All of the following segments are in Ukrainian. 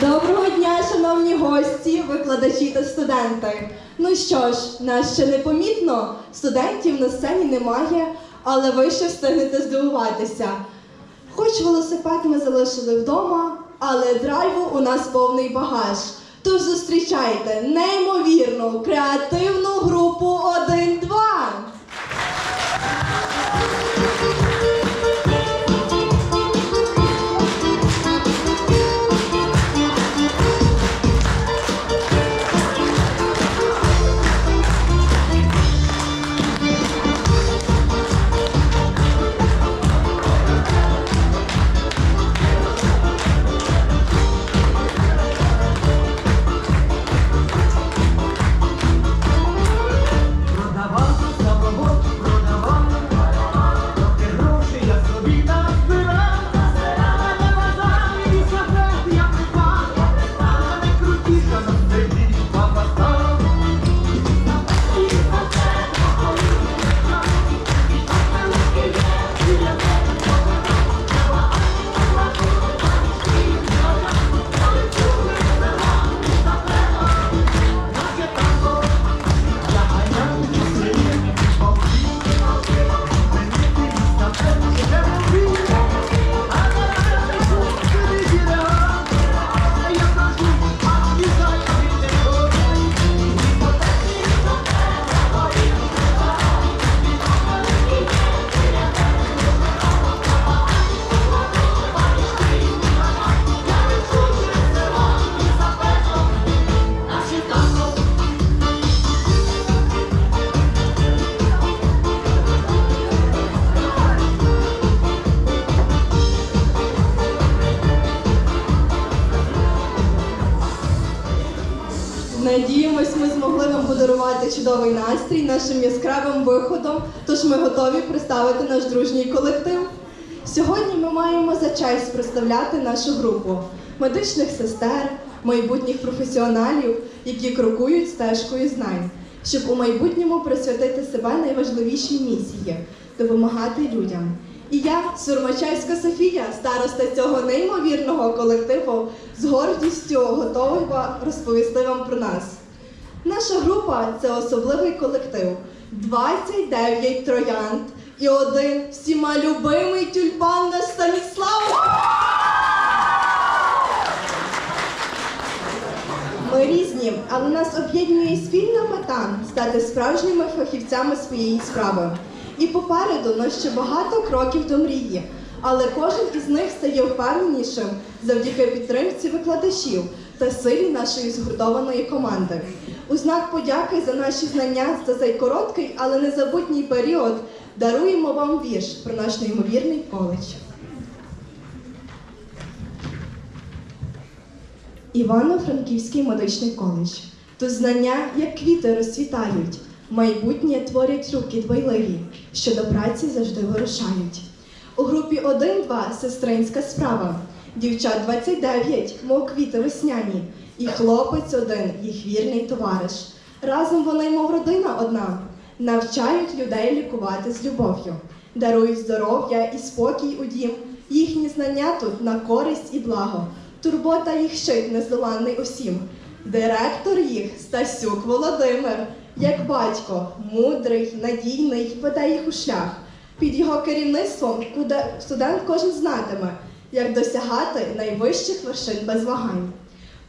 Доброго дня, шановні гості, викладачі та студенти. Ну що ж, нас ще не помітно, студентів на сцені немає, але ви ще встигнете здивуватися. Хоч велосипед ми залишили вдома, але драйву у нас повний багаж. Тож зустрічайте неймовірну креативну групу 1-2. Надіємось, ми змогли вам подарувати чудовий настрій нашим яскравим виходом, тож ми готові представити наш дружній колектив. Сьогодні ми маємо за честь представляти нашу групу медичних сестер, майбутніх професіоналів, які крокують стежкою знань, щоб у майбутньому присвятити себе найважливішій місії допомагати людям. І я, Сурмачевська Софія, староста цього неймовірного колективу, з гордістю готова розповісти вам про нас. Наша група це особливий колектив. 29 троянд і один всіма любимий тюльпан наш Станіслав. Ми різні, але нас об'єднує спільна мета стати справжніми фахівцями своєї справи. І попереду нас ще багато кроків до мрії, але кожен із них стає впевненішим завдяки підтримці викладачів та силі нашої згуртованої команди. У знак подяки за наші знання за цей короткий, але незабутній період даруємо вам вірш про наш неймовірний коледж. Івано-Франківський медичний коледж. Тут знання, як квіти, розцвітають, майбутнє творять руки дбайливі, що до праці завжди вирушають. У групі 1-2 сестринська справа. Дівчат 29, мов квіти весняні, і хлопець один, їх вірний товариш. Разом вони, мов родина одна, навчають людей лікувати з любов'ю, дарують здоров'я і спокій у дім. Їхні знання тут на користь і благо. Турбота їх щит нездоланний усім. Директор їх Стасюк Володимир, як батько, мудрий, надійний, веде їх у шлях. Під його керівництвом студент кожен знатиме, як досягати найвищих вершин без вагань.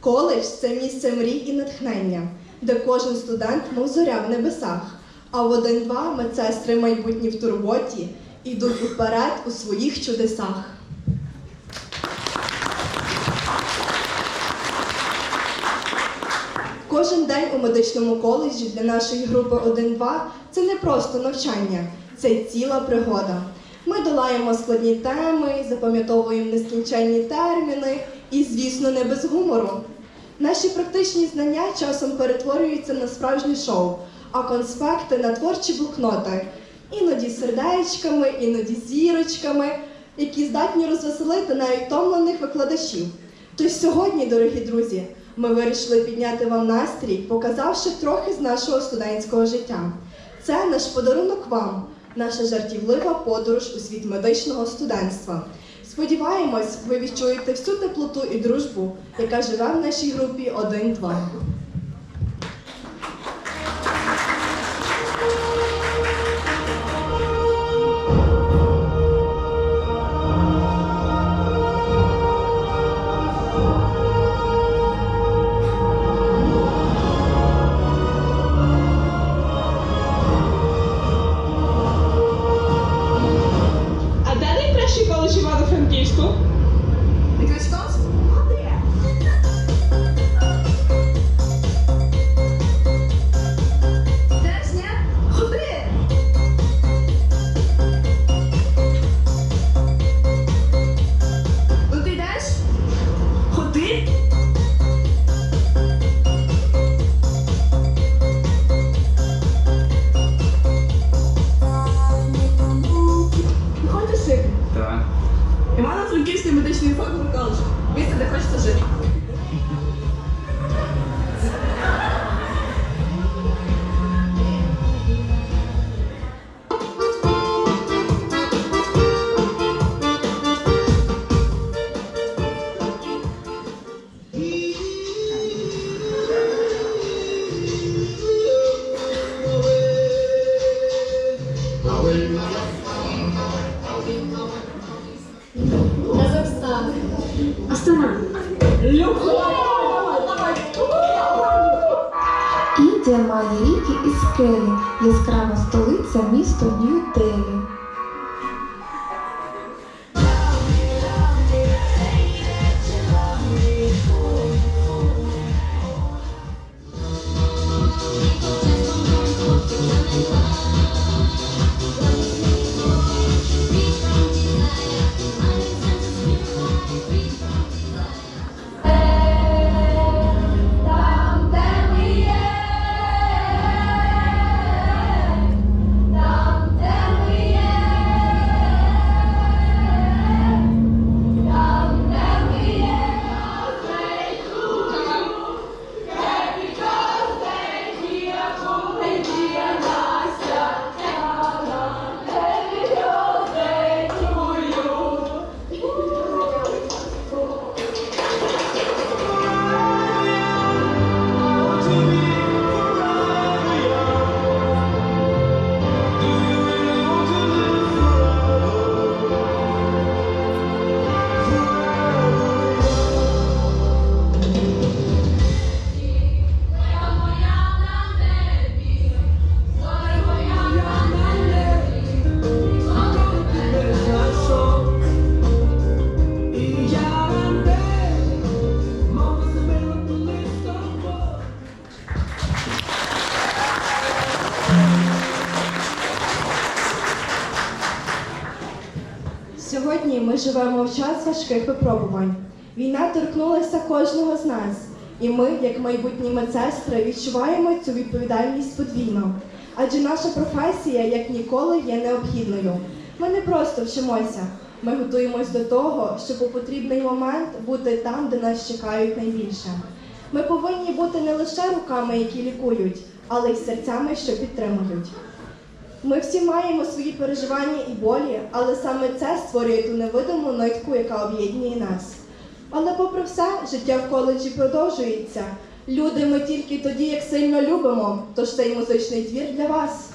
Коледж це місце мрій і натхнення, де кожен студент мов зоря в небесах. А в один-два медсестри майбутні в турботі ідуть уперед у своїх чудесах. Кожен день у медичному коледжі для нашої групи 1-2 це не просто навчання, це ціла пригода. Ми долаємо складні теми, запам'ятовуємо нескінченні терміни і, звісно, не без гумору. Наші практичні знання часом перетворюються на справжнє шоу, а конспекти на творчі блокноти, іноді сердечками, іноді зірочками, які здатні розвеселити навіть втомлених викладачів. Тож сьогодні, дорогі друзі, ми вирішили підняти вам настрій, показавши трохи з нашого студентського життя. Це наш подарунок вам, наша жартівлива подорож у світ медичного студентства. Сподіваємось, ви відчуєте всю теплоту і дружбу, яка живе в нашій групі 1-2. Івано-Франківський медичний факультет коледж. Місце, де хочеться жити. столиця місто Нью-Делі. Живемо в час важких випробувань. Війна торкнулася кожного з нас, і ми, як майбутні медсестри, відчуваємо цю відповідальність подвійно. Адже наша професія, як ніколи, є необхідною. Ми не просто вчимося, ми готуємось до того, щоб у потрібний момент бути там, де нас чекають найбільше. Ми повинні бути не лише руками, які лікують, але й серцями, що підтримують. Ми всі маємо свої переживання і болі, але саме це створює ту невидиму нитку, яка об'єднує нас. Але попри все, життя в коледжі продовжується. Люди ми тільки тоді, як сильно любимо, тож цей музичний твір для вас.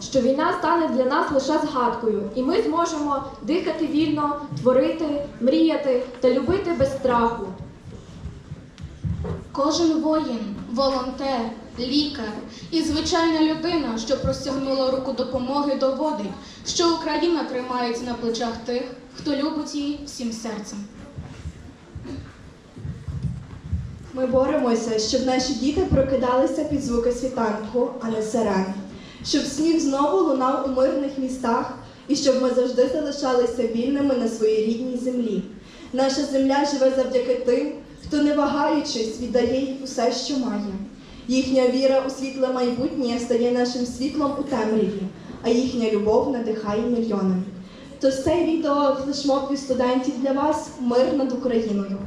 Що війна стане для нас лише згадкою, і ми зможемо дихати вільно, творити, мріяти та любити без страху. Кожен воїн, волонтер, лікар і звичайна людина, що простягнула руку допомоги, доводить, що Україна тримається на плечах тих, хто любить її всім серцем. Ми боремося, щоб наші діти прокидалися під звуки світанку, а не сирен. Щоб сміх знову лунав у мирних містах, і щоб ми завжди залишалися вільними на своїй рідній землі. Наша земля живе завдяки тим, хто не вагаючись віддає їй усе, що має. Їхня віра у світле майбутнє стає нашим світлом у темряві, а їхня любов надихає мільйони. Тож цей відео флешмоб від студентів для вас мир над Україною.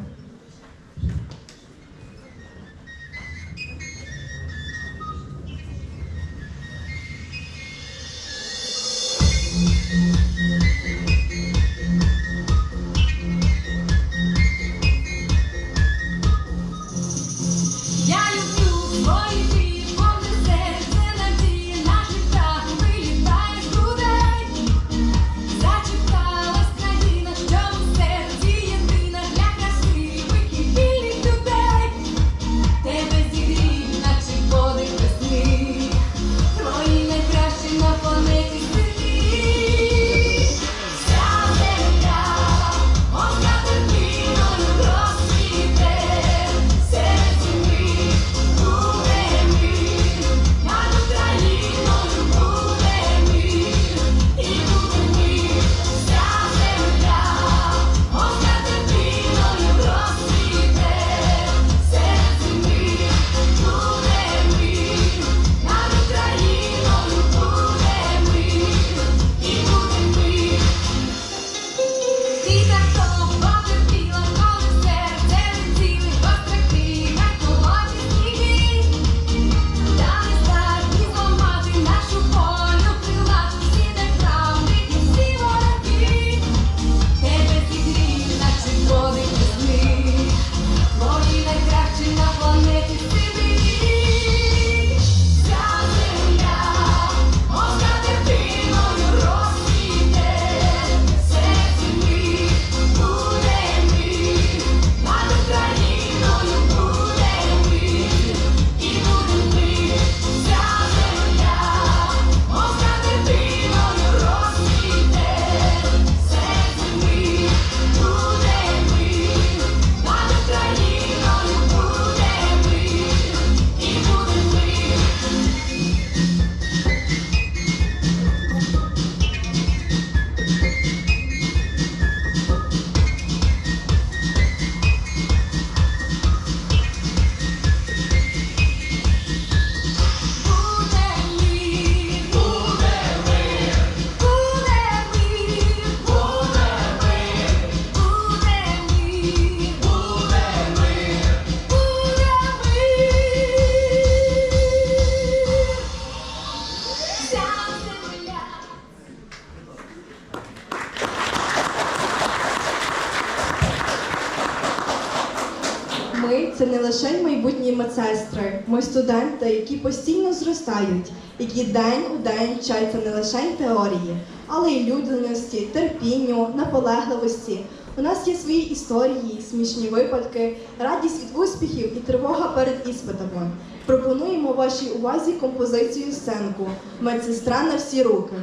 Ми студенти, які постійно зростають, які день у день вчаться не лише теорії, але й людяності, терпінню, наполегливості. У нас є свої історії, смішні випадки, радість від успіхів і тривога перед іспитами. Пропонуємо вашій увазі композицію сценку Медсестра на всі руки.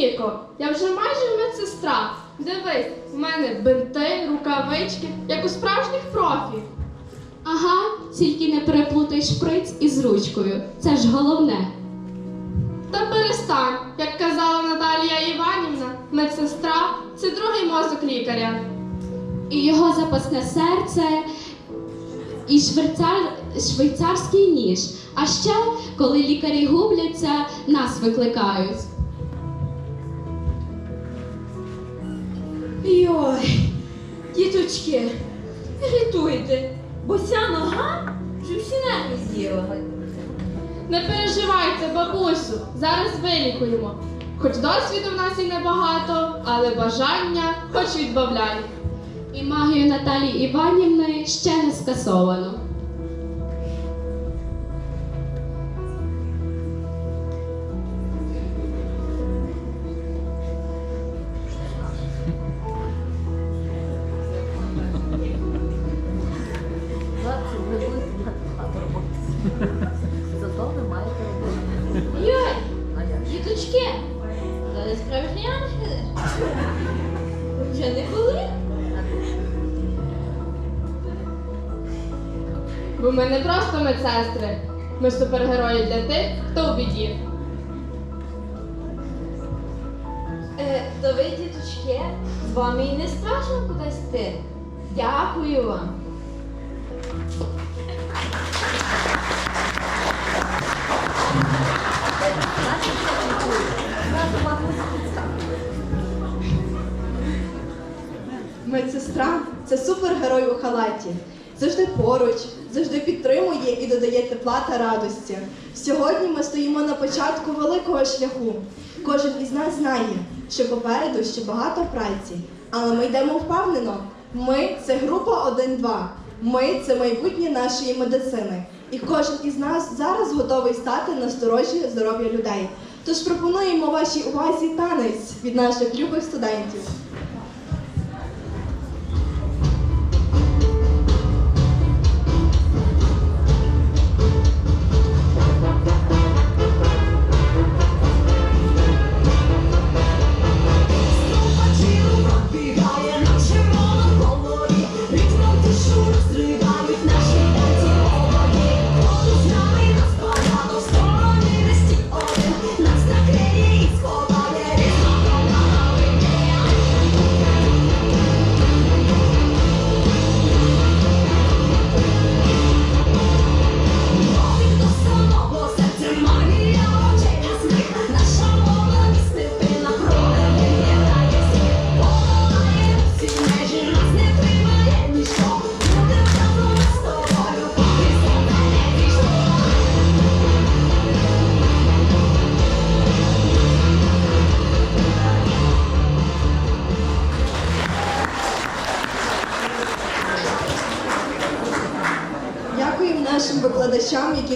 Вероніко, я вже майже медсестра. Дивись, в мене бинти, рукавички, як у справжніх профі. Ага, тільки не переплутай шприц із ручкою. Це ж головне. Та перестань, як казала Наталія Іванівна, медсестра це другий мозок лікаря. І його запасне серце, і швейцар... швейцарський ніж. А ще, коли лікарі губляться, нас викликають. Діточки, рятуйте, бо ця нога вже всі нерви з'їла. Не переживайте, бабусю, зараз вилікуємо. Хоч досвіду в нас і небагато, але бажання хоч відбавляй. І магію Наталії Іванівни ще не скасовано. Зато ви маєте роботу. Йой, А як? діточки, справжні ангели. Вже не були? Бо ми не просто медсестри, ми супергерої для тих, хто у біді. Е, то ви, діточки, з вами і не страшно кудись йти. Дякую вам. Медсестра це супергерой у халаті. Завжди поруч, завжди підтримує і додає тепла та радості. Сьогодні ми стоїмо на початку великого шляху. Кожен із нас знає, що попереду ще багато праці, але ми йдемо впевнено. Ми це група 1-2. Ми це майбутнє нашої медицини. І кожен із нас зараз готовий стати на сторожі здоров'я людей. Тож пропонуємо вашій увазі танець від наших любих студентів.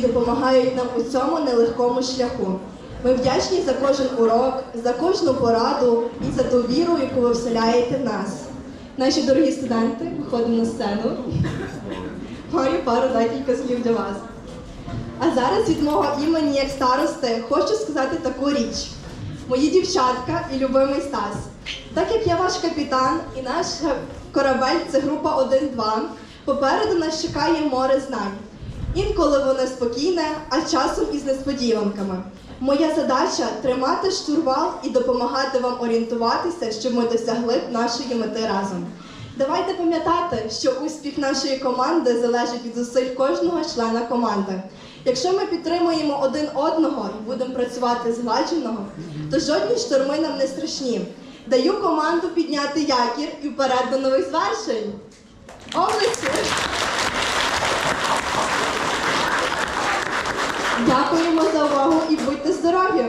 Допомагають нам у цьому нелегкому шляху. Ми вдячні за кожен урок, за кожну пораду і за ту віру, яку ви вселяєте в нас. Наші дорогі студенти, виходимо на сцену. Маю пару декілька слів для вас. А зараз від мого імені як старости хочу сказати таку річ. Мої дівчатка і любимий Стас. Так як я ваш капітан і наш корабель це група 1-2, попереду нас чекає море знань. Інколи воно спокійне, а часом із несподіванками. Моя задача тримати штурвал і допомагати вам орієнтуватися, щоб ми досягли нашої мети разом. Давайте пам'ятати, що успіх нашої команди залежить від зусиль кожного члена команди. Якщо ми підтримуємо один одного і будемо працювати згладжено, то жодні шторми нам не страшні. Даю команду підняти якір і вперед до нових звершень. Обличчя! Дякуємо за увагу і будьте здорові!